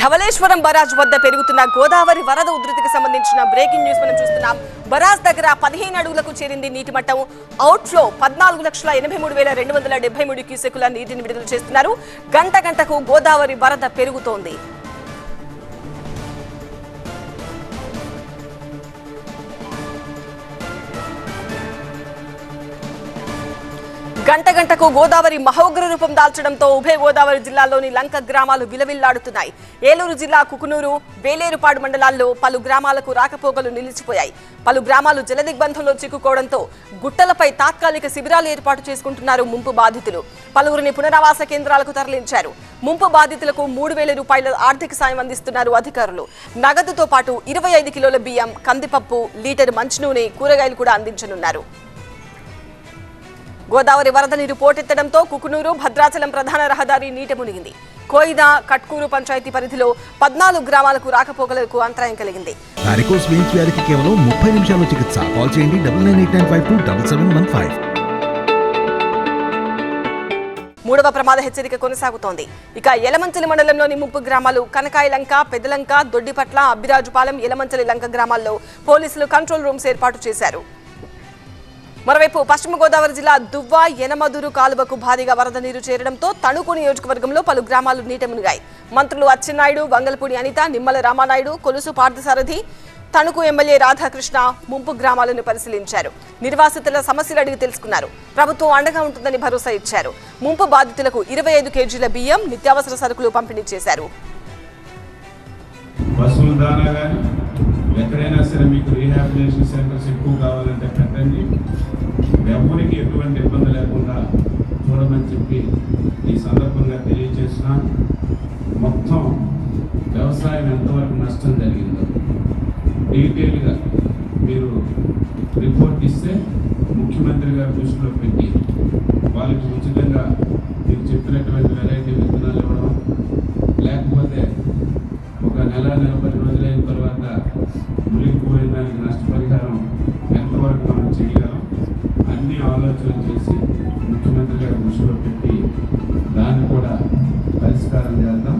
Dhavaleswaram barrage వద్ద పెరుగుతున్న గోదావరి వరద ఉధృతికి సంబంధించిన బ్రేకింగ్ న్యూస్ మనం చూస్తున్నాం. బరాజ్ దగ్గర పదిహేను అడుగులకు చేరింది నీటి మట్టం అవుట్ఫ్లో పద్నాలుగు లక్షల ఎనభై మూడు వేల రెండు వందల డెబ్బై మూడు క్యూసెకుల నీటిని విడుదల చేస్తున్నారు. గంట గంటకు గోదావరి వరద పెరుగుతోంది. గంట గంటకు గోదావరి మహోగ్ర రూపం దాల్చడంతో ఉభయ గోదావరి జిల్లాలోని లంక గ్రామాలు విలవిల్లాడుతున్నాయి. ఏలూరు జిల్లా కుకునూరు వేలేరుపాడు మండలాల్లో పలు గ్రామాలకు రాకపోకలు నిలిచిపోయాయి. పలు గ్రామాలు జలదిగ్బంధంలో చిక్కుకోవడంతో గుట్టలపై తాత్కాలిక శిబిరాలు ఏర్పాటు చేసుకుంటున్నారు ముంపు బాధితులు. పలువురిని పునరావాస కేంద్రాలకు తరలించారు. ముంపు బాధితులకు మూడు వేల రూపాయల ఆర్థిక సాయం అందిస్తున్నారు అధికారులు. నగదుతో పాటు ఇరవై ఐదు కిలోల బియ్యం కందిపప్పు లీటర్ మంచినూనె కూరగాయలు కూడా అందించనున్నారు. గోదావరి వరద నీరు పోటెత్తడంతో కుకునూరు భద్రాచలం ప్రధాన రహదారి నీట మునిగింది. కోయిదా కట్కూరు పంచాయతీ పరిధిలో పద్నాలుగు గ్రామాలకు రాకపోకలకు అంతరాయం కలిగింది. వారికోస్ వెయిన్స్ వ్యాధికి కేవలం ముప్పై నిమిషాల్లో చికిత్స. కాల్ చేయండి double nine eight nine five two double seven one five. మూడవ ప్రమాద హెచ్చరిక కొనసాగుతోంది. ఇక యలమంచలి మండలంలోని ముప్పు గ్రామాలు కనకాయలంక పెద్దలంక దొడ్డిపట్ల అబ్బిరాజుపాలెం యలమంచలి లంక గ్రామాల్లో పోలీసులు కంట్రోల్ రూమ్స్ ఏర్పాటు చేశారు. మరోవైపు పశ్చిమ గోదావరి జిల్లా దువ్వ యనమదురు కాలువకు భారీగా వరద నీరు చేరడంతో తణుకు నియోజకవర్గంలో పలు గ్రామాలు నీట మునిగాయి మంత్రులు అచ్చెన్నాయుడు వంగల్పూడి అనిత నిమ్మల రామానాయుడు కొలుసు పార్థసారథి తణుకు ఎమ్మెల్యే రాధాకృష్ణ ముంపు గ్రామాలను పరిశీలించారు. నిర్వాసితుల సమస్యలు అడిగి తెలుసుకున్నారు. ప్రభుత్వం అండగా ఉంటుందని భరోసా ఇచ్చారు. ముంపు బాధితులకు ఇరవై ఐదు కేజీల బియ్యం నిత్యావసర సరుకులు పంపిణీ చేశారు. ఎక్కడైనా సరే మీకు రీహాబిలిటేషన్ సెంటర్స్ ఎక్కువ కావాలంటే ఎవరికి ఎటువంటి ఇబ్బంది లేకుండా చూడమని చెప్పి ఈ సందర్భంగా తెలియజేసిన మొత్తం వ్యవసాయం ఎంతవరకు నష్టం జరిగిందో డీటెయిల్గా మీరు రిపోర్ట్ ఇస్తే ముఖ్యమంత్రి గారు దృష్టిలో పెట్టి వాళ్ళకి ఉచితంగా మీరు చెప్పినటువంటి ఆలోచన చేసి ముఖ్యమంత్రి గారి దృష్టిలో పెట్టి దాన్ని కూడా పరిష్కారం చేద్దాం.